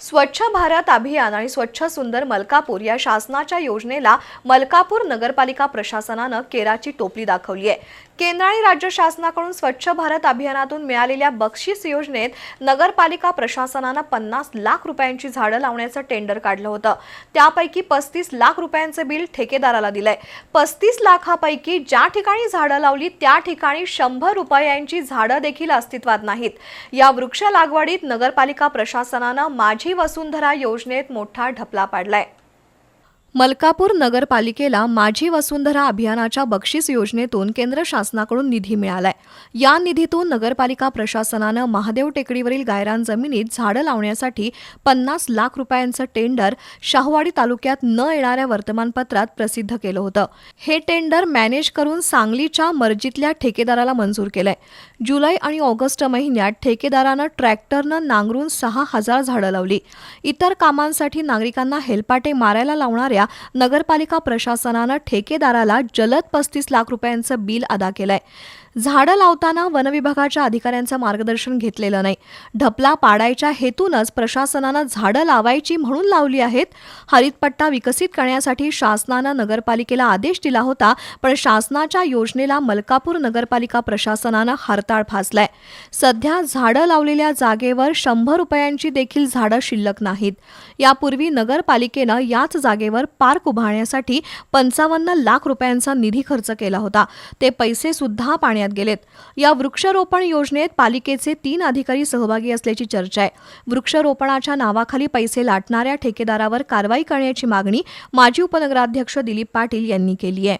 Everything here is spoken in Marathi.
स्वच्छ भारत अभियान आणि स्वच्छ सुंदर मलकापूर या शासनाच्या योजनेला मलकापूर नगरपालिका प्रशासनानं केराची टोपली दाखवली आहे. केंद्र आणि राज्य शासनाकडून स्वच्छ भारत अभियानातून मिळालेल्या बक्षीस योजनेत नगरपालिका प्रशासनानं पन्नास लाख रुपयांची झाडं लावण्याचं टेंडर काढलं होतं. त्यापैकी पस्तीस लाख रुपयांचं बिल ठेकेदाराला दिलंय. पस्तीस लाखापैकी ज्या ठिकाणी झाडं लावली त्या ठिकाणी शंभर रुपयांची झाडं देखील अस्तित्वात नाहीत. या वृक्ष लागवडीत नगरपालिका प्रशासनानं माझी वसुंधरा योजनेत मोठा ढपला पाडलाय. मलकापूर नगरपालिकेला माझी वसुंधरा अभियानाच्या बक्षीस योजनेतून केंद्र शासनाकडून निधी मिळालाय. या निधीतून नगरपालिका प्रशासनानं महादेव टेकडीवरील गायरान जमिनीत झाडं लावण्यासाठी पन्नास लाख रुपयांचं टेंडर शाहवाडी तालुक्यात न येणाऱ्या वर्तमानपत्रात प्रसिद्ध केलं होतं. हे टेंडर मॅनेज करून सांगलीच्या मर्जीतल्या ठेकेदाराला मंजूर केलंय. जुलै आणि ऑगस्ट महिन्यात ठेकेदारानं ट्रॅक्टरनं नांगरून सहा हजार झाडं लावली. इतर कामांसाठी नागरिकांना हेलपाटे मारायला लावणाऱ्या नगरपालिका प्रशासनानं ठेकेदाराला जलद पस्तीस लाख रुपयांचं बिल अदा केलंय. झाडं लावताना वनविभागाच्या अधिकाऱ्यांचं मार्गदर्शन घेतलेलं नाही. ढपला पाडायच्या हेतूनच प्रशासनानं झाडं लावायची म्हणून लावली आहेत. हरितपट्टा विकसित करण्यासाठी शासनानं नगरपालिकेला आदेश दिला होता पण शासनाच्या योजनेला मलकापूर नगरपालिका प्रशासनानं हरताळ फासलाय. सध्या झाडं लावलेल्या जागेवर शंभर रुपयांची देखील झाडं शिल्लक नाहीत. यापूर्वी नगरपालिकेनं याच जागेवर पार्क उभारण्यासाठी पंचावन्न लाख रुपयांचा निधी खर्च केला होता. ते पैसे सुद्धा पाण्यात गेलेत. या वृक्षारोपण योजनेत पालिकेचे तीन अधिकारी सहभागी असल्याची चर्चा आहे. वृक्षारोपणाच्या नावाखाली पैसे लाटणाऱ्या ठेकेदारावर कारवाई करण्याची मागणी माजी उपनगराध्यक्ष दिलीप पाटील यांनी केली आहे.